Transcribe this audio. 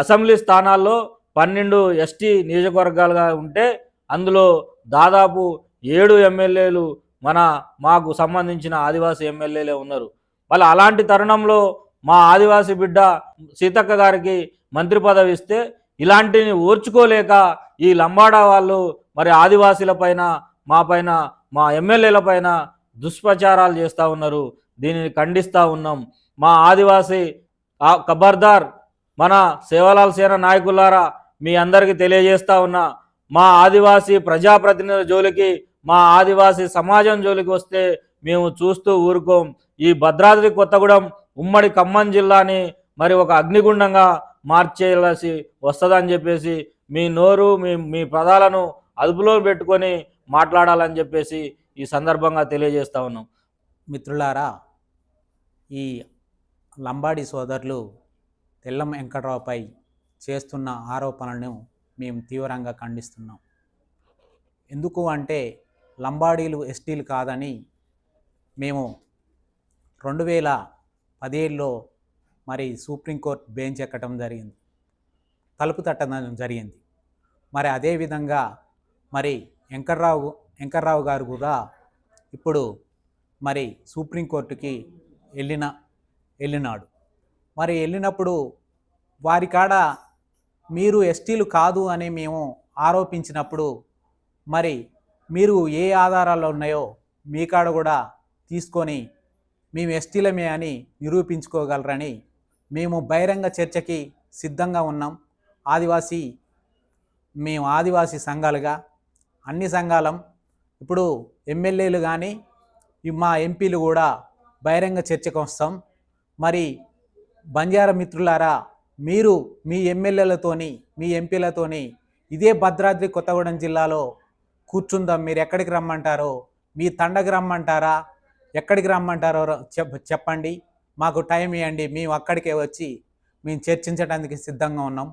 Assembly స్థానాల్లో పన్నెండు ST నియోజకవర్గాలుగా ఉంటే అందులో దాదాపు ఏడు ఎమ్మెల్యేలు మన మాకు సంబంధించిన ఆదివాసీ ఎమ్మెల్యేలే ఉన్నారు. మళ్ళీ అలాంటి తరుణంలో మా ఆదివాసీ బిడ్డ సీతక్క గారికి మంత్రి పదవి ఇస్తే ఇలాంటిని ఓర్చుకోలేక ఈ లంబాడా వాళ్ళు మరి ఆదివాసీల పైన మా పైన మా ఎమ్మెల్యేల పైన దుష్ప్రచారాలు చేస్తూ ఉన్నారు. దీనిని ఖండిస్తూ ఉన్నాం. మా ఆదివాసీ కబర్దార్ ఖబర్దార్ మన సేవలాల్ సేన నాయకులారా మీ అందరికీ తెలియజేస్తా ఉన్నా మా ఆదివాసీ ప్రజాప్రతినిధుల జోలికి మా ఆదివాసీ సమాజం జోలికి వస్తే మేము చూస్తూ ఊరుకోం. ఈ భద్రాద్రి కొత్తగూడెం ఉమ్మడి ఖమ్మం జిల్లాని మరి ఒక అగ్నిగుండంగా మార్చేయాల్సి వస్తుందని చెప్పేసి మీ నోరు మీ మీ పదాలను అదుపులో పెట్టుకొని మాట్లాడాలని చెప్పేసి ఈ సందర్భంగా తెలియజేస్తా ఉన్నాం. మిత్రులారా ఈ లంబాడి సోదరులు తెల్లం వెంకట్రావుపై చేస్తున్న ఆరోపణలను మేము తీవ్రంగా ఖండిస్తున్నాం. ఎందుకు అంటే లంబాడీలు ఎస్టీలు కాదని మేము రెండు వేల పదిహేడులో మరి సుప్రీంకోర్టు బెంచ్ ఎక్కడం జరిగింది. తలుపు తట్టడం జరిగింది. మరి అదేవిధంగా మరి వెంకట్రావు వెంకట్రావు గారు కూడా ఇప్పుడు మరి సుప్రీంకోర్టుకి వెళ్ళిన వెళ్ళినాడు. మరి వెళ్ళినప్పుడు వారి కాడ మీరు ఎస్టీలు కాదు అని మేము ఆరోపించినప్పుడు మరి మీరు ఏ ఆధారాలు ఉన్నాయో మీ కాడ కూడా తీసుకొని మేము ఎస్టీలమే అని నిరూపించుకోగలరని మేము బహిరంగ చర్చకి సిద్ధంగా ఉన్నాం. ఆదివాసీ మేము ఆదివాసీ సంఘాలుగా అన్ని సంఘాలం. ఇప్పుడు ఎమ్మెల్యేలు కానీ మా ఎంపీలు కూడా బహిరంగ చర్చకు వస్తాం. మరి బంజారా మిత్రులారా మీరు మీ ఎమ్మెల్యేలతోని మీ ఎంపీలతోని ఇదే భద్రాద్రి కొత్తగూడెం జిల్లాలో కూర్చుందాం. మీరు ఎక్కడికి రమ్మంటారో మీ తండకి రమ్మంటారా ఎక్కడికి రమ్మంటారో చెప్ చెప్పండి. మాకు టైం ఇవ్వండి మేము అక్కడికే వచ్చి మేము చర్చించడానికి సిద్ధంగా ఉన్నాం.